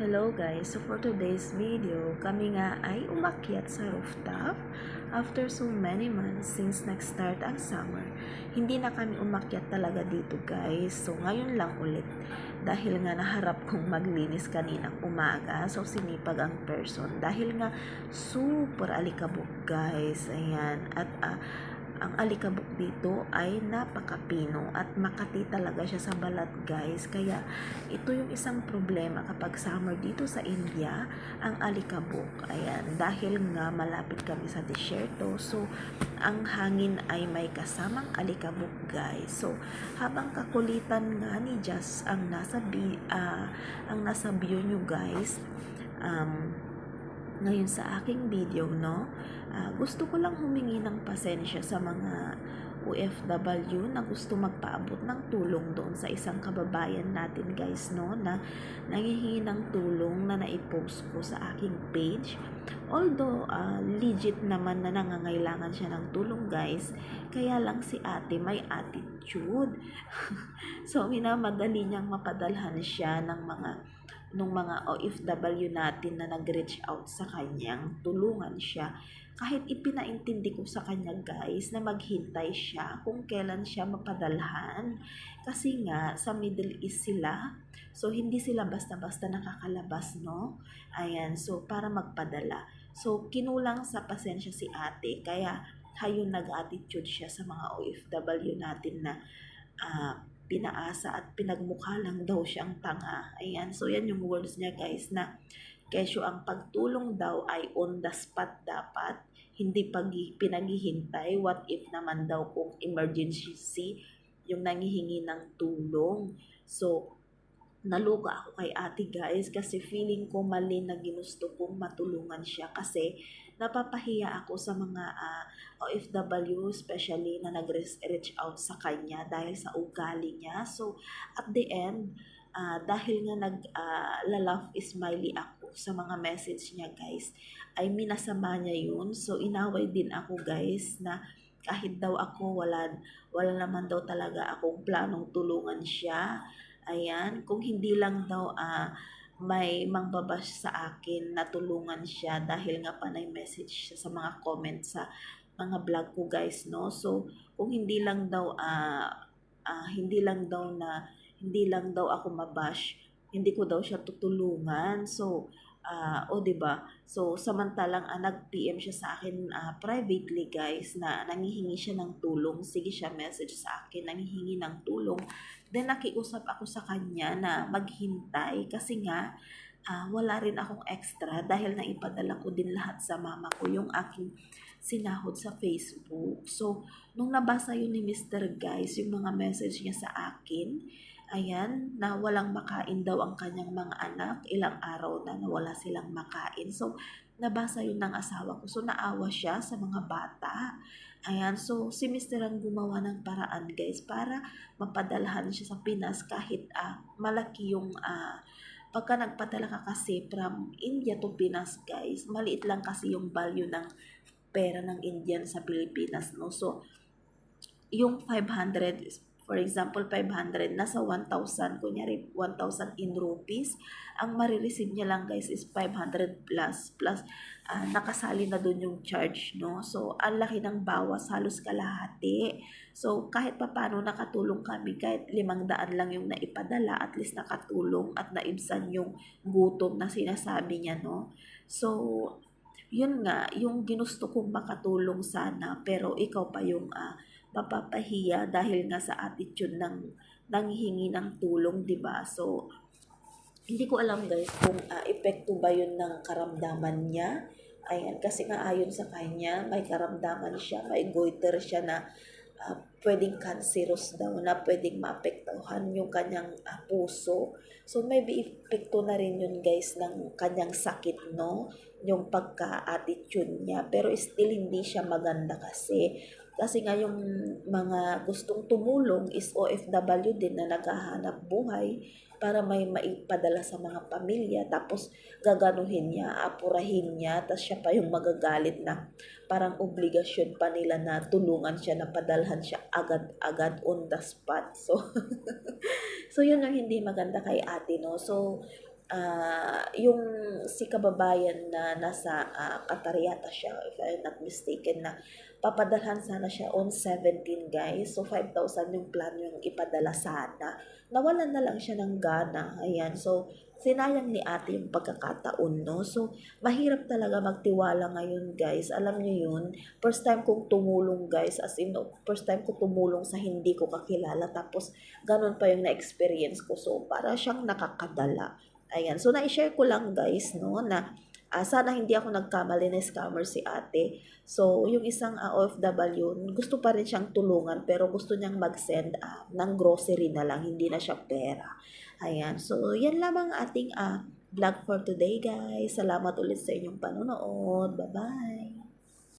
Hello guys, so for today's video, kami nga ay umakyat sa rooftop after so many months since nag-start ang summer. Hindi na kami umakyat talaga dito guys, so ngayon lang ulit. Dahil nga naharap kong maglinis kaninang umaga, so sinipag ang person. Dahil nga super alikabok guys, ayan. At ah, ang alikabok dito ay napakapino at makati talaga siya sa balat guys. Kaya ito yung isang problema kapag summer dito sa India, ang alikabok. Ayan, dahil nga malapit kami sa desierto, so ang hangin ay may kasamang alikabok guys. So habang kakulitan nga ni Jazz ang nasa bi ah, ang nasa view nyo guys, um, ngayon sa aking video, no, ah, gusto ko lang humingi ng pasensya sa mga OFW na gusto magpaabot ng tulong doon sa isang kababayan natin guys, no, na nangihingi ng tulong na naipost ko sa aking page. Although, ah, legit naman na nangangailangan siya ng tulong guys, kaya lang si ate may attitude. so, minamadali niyang mapadalhan siya ng mga nung mga OFW natin na nag-reach out sa kanyang tulungan siya. Kahit ipinaintindi ko sa kanya guys na maghintay siya kung kailan siya mapadalhan. Kasi nga sa Middle East sila, so hindi sila basta-basta nakakalabas no. Ayan, so para magpadala. So kinulang sa pasensya si ate kaya hayon nag-attitude siya sa mga OFW natin na ah, pinaasa at pinagmukha lang daw siyang tanga. Ayan, so yan yung words niya guys na kesyo ang pagtulong daw ay on the spot dapat, hindi pag pinaghihintay. What if naman daw kung emergency yung nangihingi ng tulong. So, naluga ako kay ate guys kasi feeling ko mali na ginusto kong matulungan siya kasi napapahiya ako sa mga ah, OFW especially na nag-reach out sa kanya dahil sa ugali niya. So, at the end, ah, dahil nga nag ah, lalaf smiley ako sa mga message niya guys, ay minasama niya yun. So, inaway din ako guys na kahit daw ako wala wala naman daw talaga akong planong tulungan siya. Ayan, kung hindi lang daw ah, may mangbabash sa akin na tulungan siya dahil nga panay message siya sa mga comments sa mga vlog ko guys no? So kung hindi lang daw ah ah, hindi lang daw na hindi lang daw ako mabash hindi ko daw siya tutulungan. So ah o di ba so samantalang ah, nag-PM siya sa akin ah, privately guys na nangihingi siya ng tulong sige siya message sa akin nangihingi ng tulong Then nakiusap ako sa kanya na maghintay kasi nga ah, wala rin akong extra dahil naipadala ko din lahat sa mama ko yung aking sinahod sa Facebook. So, nung nabasa yun ni Mr. Guys, yung mga message niya sa akin, ayan, na walang makain daw ang kanyang mga anak, ilang araw na nawala silang makain. So, nabasa yun ng asawa ko. So, naawa siya sa mga bata. Ayan, so si Mr. ang gumawa ng paraan guys para mapadalhan siya sa Pinas kahit ah, malaki yung ah, pagka nagpadala ka kasi from India to Pinas guys, maliit lang kasi yung value ng pera ng Indian sa Pilipinas no. So yung 500 is- for example 500 nasa 1,000 kunyari 1,000 in rupees. Ang marireceive niya lang guys is 500 plus plus ah, nakasali na doon yung charge no? So ang laki ng bawas halos kalahati. So kahit papano nakatulong kami. Kahit limang daan lang yung naipadala at least nakatulong at naibsan yung gutom na sinasabi niya no? So yun nga yung ginusto kong makatulong sana pero ikaw pa yung ah, mapapahiya dahil nga sa attitude ng nanghihingi ng tulong, 'di ba? So hindi ko alam guys kung ah, epekto ba 'yun ng karamdaman niya. Ayan, kasi nga ayon sa kanya, may karamdaman siya, may goiter siya na ah, pwedeng cancerous daw na pwedeng maapektuhan yung kanyang ah, puso. So maybe epekto na rin yun guys ng kanyang sakit, no? Yung pagka-attitude niya. Pero still hindi siya maganda kasi kasi nga yung mga gustong tumulong is OFW din na naghahanap buhay para may maipadala sa mga pamilya. Tapos gaganuhin niya, apurahin niya, tapos siya pa yung magagalit na parang obligasyon pa nila na tulungan siya, na padalhan siya agad-agad on the spot. So, so yun ang hindi maganda kay ate, no? So, ah, yung si kababayan na nasa uh, Qatar yata siya, if I'm not mistaken, na papadalhan sana siya on 17 guys. So 5,000 yung plano yung ipadala sana. Nawalan na lang siya ng gana. Ayan. So sinayang ni ate yung pagkakataon, no? So, mahirap talaga magtiwala ngayon, guys. Alam niyo yun, first time kong tumulong, guys. As in, first time ko tumulong sa hindi ko kakilala. Tapos, ganun pa yung na-experience ko. So, para siyang nakakadala. Ayan. So, na-share ko lang, guys, no, na ah, sana hindi ako nagkamali na scammer si ate. So, yung isang ah, OFW, gusto pa rin siyang tulungan pero gusto niyang mag-send ah, ng grocery na lang, hindi na siya pera. Ayan. So, yan lamang ating ah, vlog for today, guys. Salamat ulit sa inyong panonood. Bye-bye!